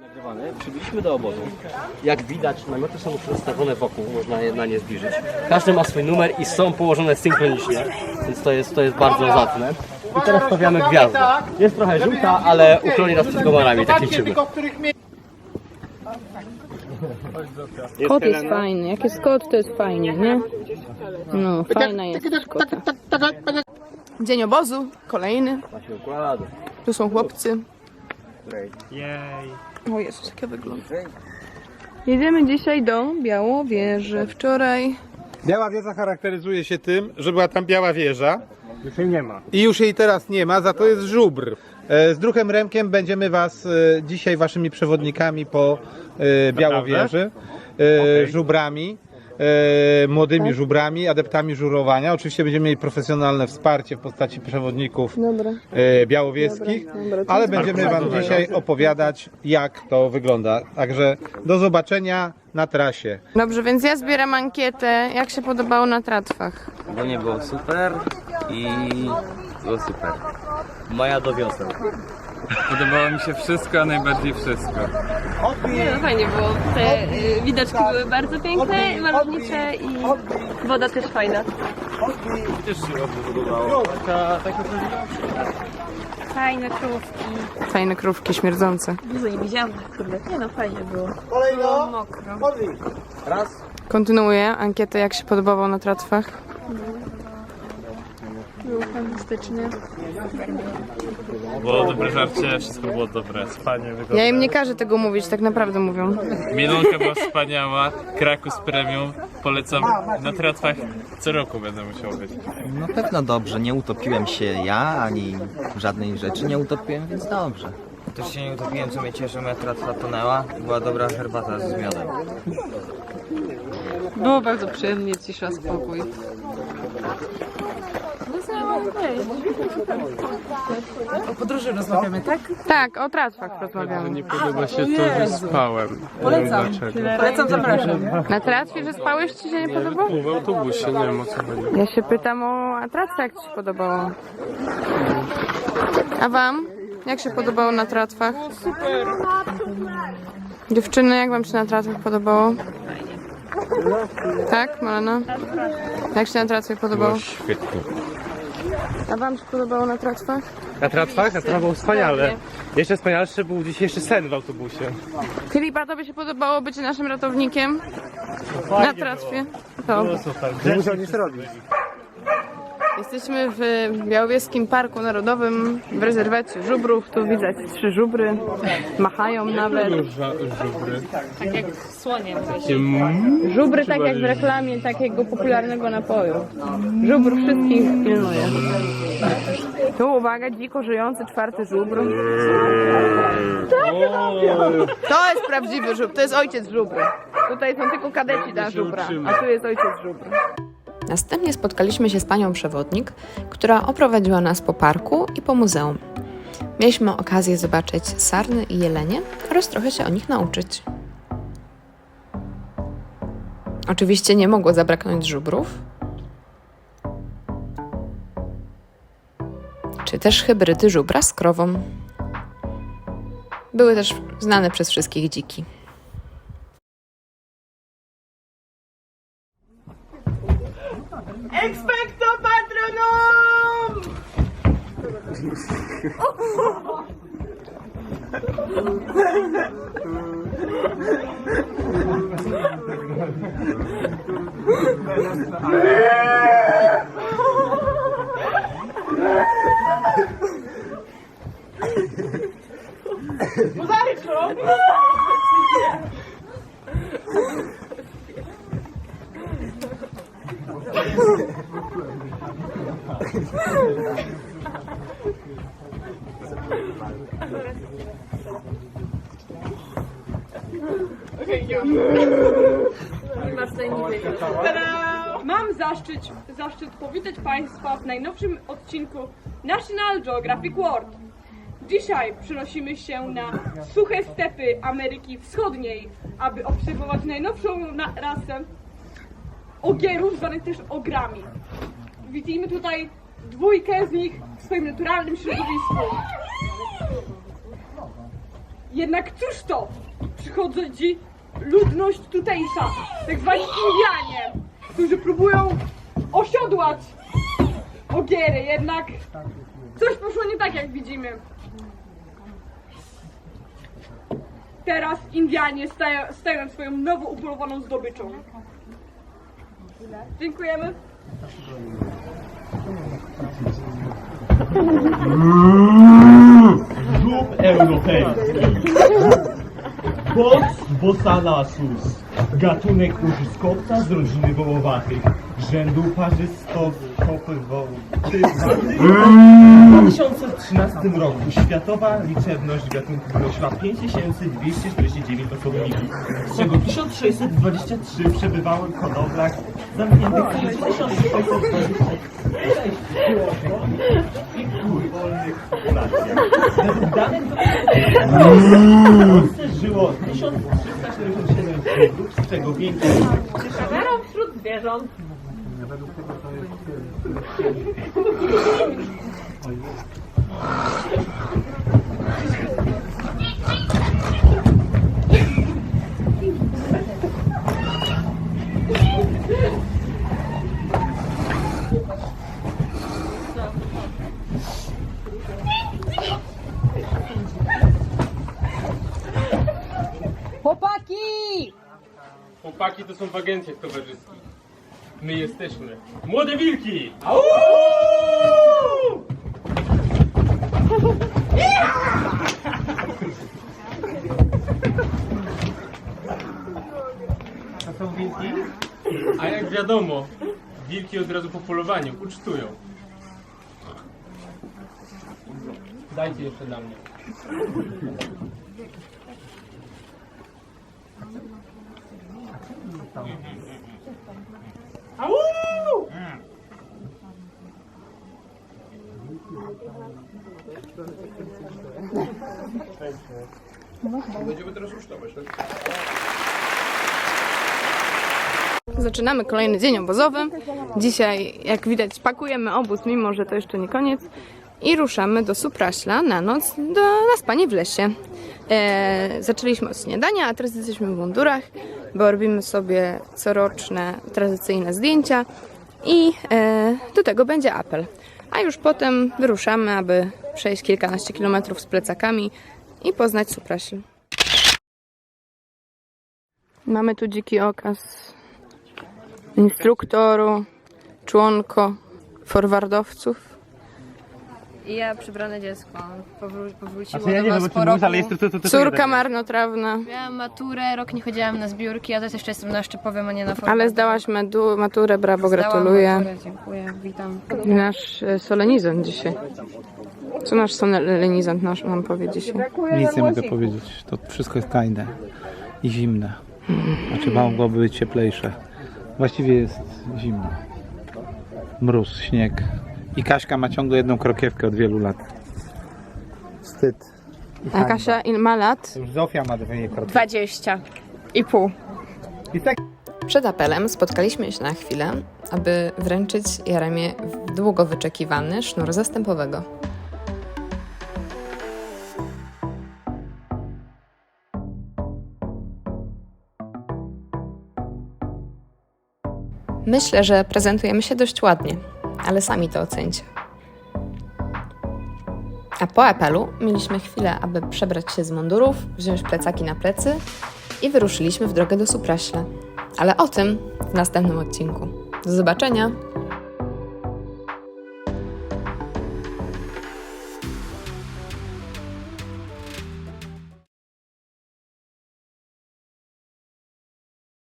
Nagrywane. Przybyliśmy do obozu. Jak widać, namioty są rozstawione wokół, można je na nie zbliżyć. Każdy ma swój numer i są położone synchronicznie, więc to jest, to jest bardzo zacne. I teraz stawiamy gwiazdę. Jest trochę żółta, ale uchroni nas przed komarami, tak liczymy. Kot jest fajny. Jak jest kot, to jest fajnie, nie? No, fajna jest kota. Dzień obozu, kolejny. Tu są chłopcy. Jej. O Jezus, jak ja wygląda. Jedziemy dzisiaj do Białowieży. Wczoraj Biała wieża charakteryzuje się tym, że była tam biała wieża Już jej nie ma. i już jej teraz nie ma, za to jest żubr. E, Z druhem Remkiem będziemy Was e, dzisiaj Waszymi przewodnikami po e, Białowieży, e, żubrami, młodymi żubrami, adeptami żurowania. Oczywiście będziemy mieli profesjonalne wsparcie w postaci przewodników Dobra. e, białowieskich, Dobra, dobra. ale będziemy Wam dzisiaj opowiadać, jak to wygląda. Także do zobaczenia na trasie. Dobrze, więc ja zbieram ankietę. Jak się podobało na tratwach? Ogólnie było super i było super. Maja do wioseł. Podobało mi się wszystko, a najbardziej wszystko. Nie, no fajnie było. Te y, widoczki były bardzo piękne, malownicze i woda też fajna. Fajne krówki. Fajne krówki śmierdzące. Dużo nie widziałam, kurde. Nie no, fajnie było. Było mokro. Kontynuuję ankietę, jak się podobało na tratwach. Było fantastycznie. Było dobre żarcie, wszystko było dobre, spanie wygodne. Ja im nie każę tego mówić, tak naprawdę mówią. Mielonka była wspaniała, Krakus Premium, polecam na tratwach co roku będę musiał być. No pewno dobrze, nie utopiłem się ja, ani żadnej rzeczy nie utopiłem, więc dobrze. Też się nie utopiłem, co mnie cieszy, moja tratwa tonęła. Była dobra herbata z miodem. Było bardzo przyjemnie, cisza, spokój. Tak, o tratwach rozmawiamy. Podoba się to, że spałem. Polecam. Polecam, zapraszam. Na tratwie, że spałeś, ci się nie podobało? W autobusie, nie wiem o co chodzi. Ja się pytam o atrakcję, jak ci się podobało. A wam? Jak się podobało na tratwach? Super. Dziewczyny, jak wam się na tratwach podobało? Tak, Malena? Jak się na tratwie podobało? Świetnie. A wam się podobało na tratwach? Na tratwach? Na tratwach było wspaniale. Jeszcze wspanialszy był dzisiejszy sen w autobusie. Filip, a tobie się podobało być naszym ratownikiem? Na tratwie? To. Nie musiał nic robić. Jesteśmy w Białowieskim Parku Narodowym w rezerwacie żubrów. Tu widać trzy żubry. Machają nawet. Żubry. Tak jak słoniem coś. Żubry tak jak w reklamie takiego popularnego napoju. Żubr wszystkich pilnuje. Tu uwaga, dziko żyjący czwarty żubr. To jest prawdziwy żubr, to jest ojciec żubry. Tutaj są tylko kadeci na żubra, a tu jest ojciec żubr. Następnie spotkaliśmy się z panią przewodnik, która oprowadziła nas po parku i po muzeum. Mieliśmy okazję zobaczyć sarny i jelenie oraz trochę się o nich nauczyć. Oczywiście nie mogło zabraknąć żubrów, czy też hybrydy żubra z krową. Były też znane przez wszystkich dziki. Expecto patronum. Mam zaszczyt, zaszczyt powitać Państwa w najnowszym odcinku National Geographic World. Dzisiaj przenosimy się na suche stepy Ameryki Wschodniej, aby obserwować najnowszą na rasę ogierów, zwanych też ogrami. Widzimy tutaj dwójkę z nich w swoim naturalnym środowisku. Jednak cóż to? Przychodzi ludność tutejsza, tak zwani Indianie, którzy próbują osiodłać ogiery, jednak coś poszło nie tak jak widzimy. Teraz Indianie stają, stają swoją nowo upolowaną zdobyczą. Dziękujemy. Żub europejski. Bos bosanasus. Gatunek łożyskowca z rodziny wołowatych. Rzędu parzysto-kopywołów. W 2013 roku światowa liczebność gatunku wynosiła 5249 osobników, z czego 1623 przebywały w hodowlach zamkniętych w 1626 było wolnych i kur wolnych populacjach. Według danych w Polsce żyło 1347 zwierząt, z czego większość wśród zwierząt. Chłopaki to są w agencjach towarzyskich. My jesteśmy młode wilki! A są wilki? A jak wiadomo, wilki od razu po polowaniu ucztują. Dajcie jeszcze dla mnie. Zaczynamy kolejny dzień obozowy. Dzisiaj, jak widać, pakujemy obóz, mimo że to jeszcze nie koniec. I ruszamy do Supraśla na noc do, na spanie w lesie. E, zaczęliśmy od śniadania, a teraz jesteśmy w mundurach, bo robimy sobie coroczne, tradycyjne zdjęcia i e, do tego będzie apel. A już potem wyruszamy, aby przejść kilkanaście kilometrów z plecakami i poznać Supraśl. Mamy tu dziki okaz instruktoru, członko, forwardowców. I ja przybrane dziecko. Powró- powróciło Znaczy, ja do nie wiem, nas po roku. ale jest to, to, to, to Córka marnotrawna, Miałam maturę, rok nie chodziłam na zbiórki, a teraz jeszcze jestem na szczepowym, a nie na formie. ale zdałaś matu- maturę, brawo, Zdałam gratuluję. maturę, dziękuję, witam. I nasz e, solenizant dzisiaj. Co nasz solenizant nasz nam powie dzisiaj? Nic nie mogę powiedzieć. To wszystko jest tajne i zimne. Znaczy mogłoby być cieplejsze. Właściwie jest zimno. Mróz, śnieg. I Kaśka ma ciągle jedną krokiewkę od wielu lat. Wstyd. A Kasia il ma lat? Już Zofia ma dwie krokiewki. 20 i pół. I tak Przed apelem spotkaliśmy się na chwilę, aby wręczyć Jaremie długo wyczekiwany sznur zastępowego. Myślę, że prezentujemy się dość ładnie, ale sami to ocencie. A po apelu mieliśmy chwilę, aby przebrać się z mundurów, wziąć plecaki na plecy i wyruszyliśmy w drogę do Supraśla. Ale o tym w następnym odcinku. Do zobaczenia!